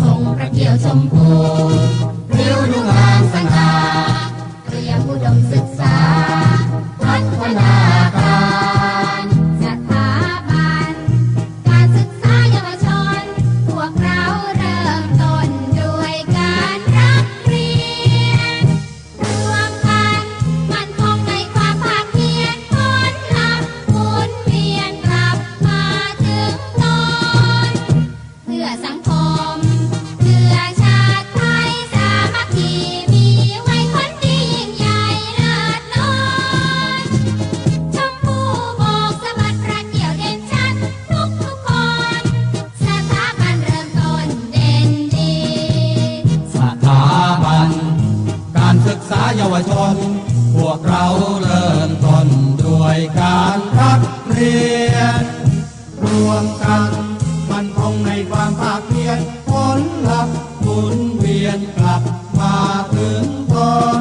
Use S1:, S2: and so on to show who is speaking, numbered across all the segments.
S1: ทรงพระเกี่ยวชมพู วชน พวกเราเริ่มต้นด้วยการรักเรียน รวมกันมันคงในความภาคเพียรผลลัพธ์หมุนเวียนกลับมาถึงตน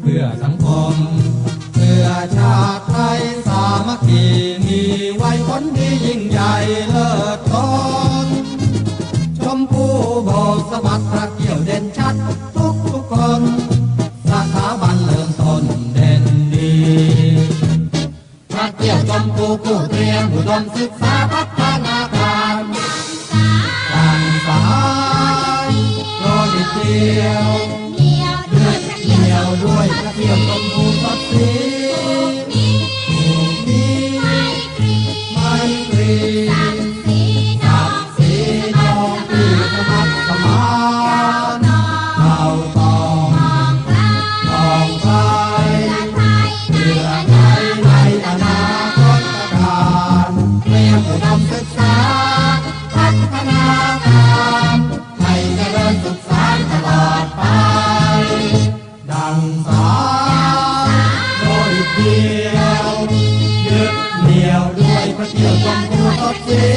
S1: เพื่อสังคม เพื่อชาติไทยสามัคคีมีไว้
S2: ผลที่ยิ่งใหญ่ มอุดมศึกษาพัฒนาการการสายโดย
S1: เดียวา
S2: ม
S1: ให้
S2: เจริญสุขสานตลอดไป ดังสาโดยเดียวยึดียวด้วยพระเกียรติของผู้ตบเสี